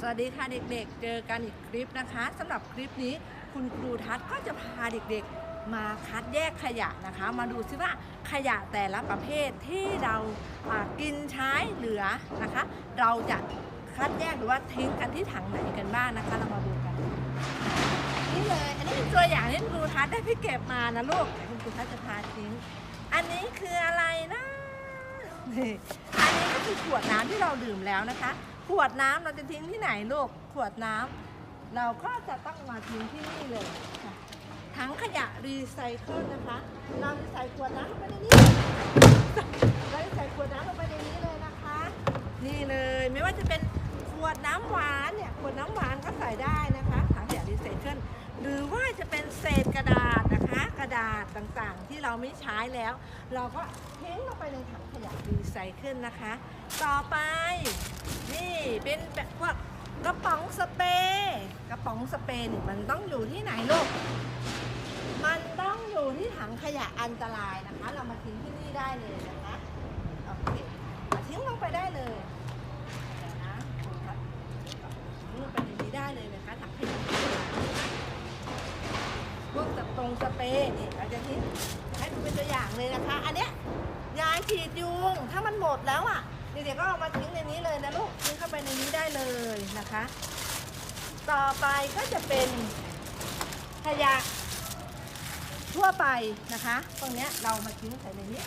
สวัสดีค่ะเด็กๆ เจอกันอีกคลิปนะคะสำหรับคลิปนี้คุณครูทัศน์ก็จะพาเด็กๆ มาคัดแยกขยะนะคะ มาดูซิว่าขยะแต่ละประเภทที่เรากินใช้เหลือนะคะ เราจะคัดแยกหรือว่าทิ้งกันที่ถังไหนกันบ้างนะคะ เรามาดูกัน นี่เลยอันนี้เป็นตัวอย่างที่คุณครูทัศน์ได้ไปเก็บมานะลูกคุณครูทัศน์จะพาทิ้ง อันนี้คืออะไรนะนี่อันนี้ก็คือขวดน้ำที่เราดื่มแล้วนะคะ ขวดน้ำเราจะทิ้งที่ไหนลูก ขวดน้ำเราก็จะต้องมาทิ้งที่นี่เลยค่ะถังขยะรีไซเคิลนะคะ เราจะใส่ขวดน้ำลงไปในนี้เราจะใส่ขวดน้ำลงไปในนี้เลยนะคะ นี่เลยไม่ว่าจะเป็นขวดน้ำหวานเนี่ยขวดน้ำหวานก็ใส่ได้นะคะถังขยะรีไซเคิลหรือว่าจะเป็นเศษกระดาษนะคะ กระดาษต่างๆ ที่เราไม่ใช้แล้ว เราก็ทิ้งลงไปในถังขยะรี ไซเคิลนะคะ ต่อไป นี่เป็นแบบพวกกระป๋องสเปรย์กระป๋องสเปรย์นี่มันต้องอยู่ที่ไหนลูก มันต้องอยู่ที่ถังขยะอันตรายนะคะ เรามาทิ้งที่นี่ได้เลยนะคะโอเคเอาทิ้งลงไปได้เลยเดี๋ยวนะดูครับทิ้งลงไปในนี้ได้เลยนะคะถังขยะอันตรายพวกสปรงสเปรย์นี่เราจะทิ้งให้ดูเป็นตัวอย่างเลยนะคะ อันเนี้ย งถ้ามันหมดแล้วอะเด็กๆก็เอามาทิ้งในนี้เลยนะลูกทิ้งเข้าไปในนี้ได้เลยนะคะ ต่อไปก็จะเป็นขยะทั่วไปนะคะ ตรงเนี้ยเรามาทิ้งใส่ในนี้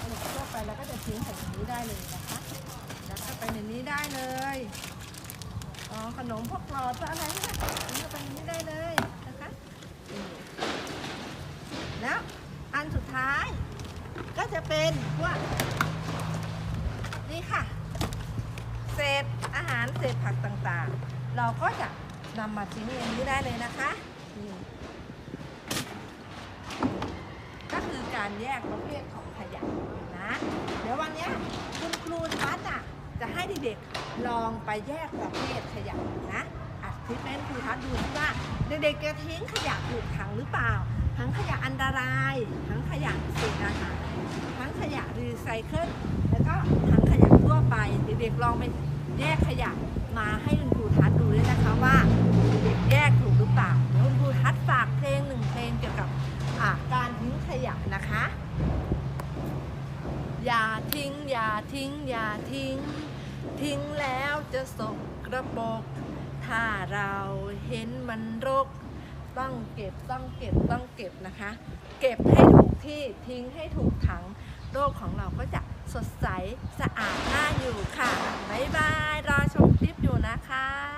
ขนมทั่วไปแล้วก็จะทิ้งใส่ในนี้ได้เลยนะคะแล้วก็ไปในนี้ได้เลยอ๋อขนมพวกหลอดอะไรเนี่ยทิ้งเข้าไปในนี้ได้เลยนะคะนี่แล้วอันสุดท้าย ก็จะเป็นพวกนี่ค่ะ เศษอาหารเศษผักต่างๆ เราก็จะนำมาทิ้งในนี้ได้เลยนะคะนี่ก็คือการแยกประเภทของขยะนะ เดี๋ยววันนี้คุณครูทัศน์อะจะให้เด็กๆลองไปแยกประเภทขยะนะอัดคลิปให้ครูทัศน์ดูว่าเด็กๆจะทิ้งขยะถูกถังหรือเปล่า ทั้งขยะอันตราย ทั้งขยะเศษอาหาร ยะรีไซเคิลแล้วก็ทั้งขยะทั่วไปเด็กๆลองไปแยกขยะมาให้คุณครูทัศน์ดูด้วยนะคะว่าเด็กแยกถูกหรือเปล่าเดี๋ยวคุณครูทัศน์ฝากเพลงหนึ่งเพลงเกี่ยวกับการทิ้งขยะนะคะ อย่าทิ้งอย่าทิ้งอย่าทิ้ง ทิ้งแล้วจะสกระปรกถ้าเราเห็นมันรกต้องเก็บต้องเก็บต้องเก็บนะคะ เก็บให้ถูกที่ทิ้งให้ถูกถัง โลกของเราก็จะสดใสสะอาดน่าอยู่ค่ะ บ๊ายบาย รอชมคลิปอยู่นะคะ